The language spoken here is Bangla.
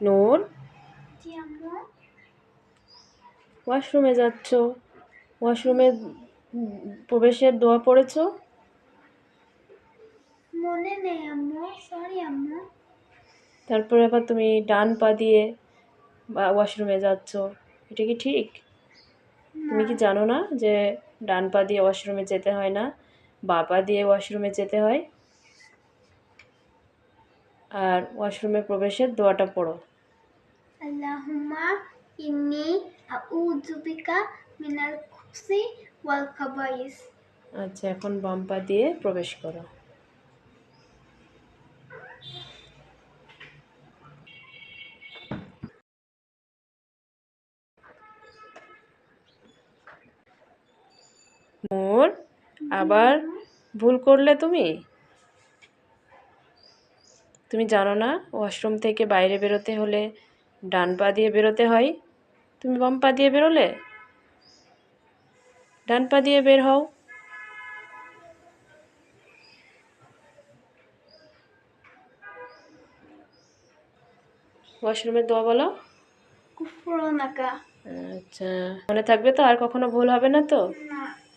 নূর ওয়াশরুমে যাচ্ছ? ওয়াশরুমে প্রবেশের দোয়া পড়েছো? মনে নেই আম্মু সরি আম্মু। তারপরে আবার তুমি ডান পা দিয়ে বা ওয়াশরুমে যাচ্ছ। এটা কি ঠিক? তুমি কি জানো না যে ডান পা দিয়ে ওয়াশরুমে যেতে হয় না বা পা দিয়ে ওয়াশরুমে যেতে হয়? আর ওয়াশরুমে প্রবেশের দোয়াটা পড়ো। আচ্ছা এখন বাম পা দিয়ে প্রবেশ করো। মোর আবার ভুল করলে তুমি? তুমি জানো না, ওয়াশরুম থেকে বাইরে বেরোতে হলে ডান পা দিয়ে বেরোতে হয়। তুমি বাম পা দিয়ে বেরোলে? ডান পা দিয়ে বের হও। ওয়াশরুমের দোয়া বলো। আচ্ছা। মনে থাকবে তো? আর কখনো ভুল হবে না তো? না।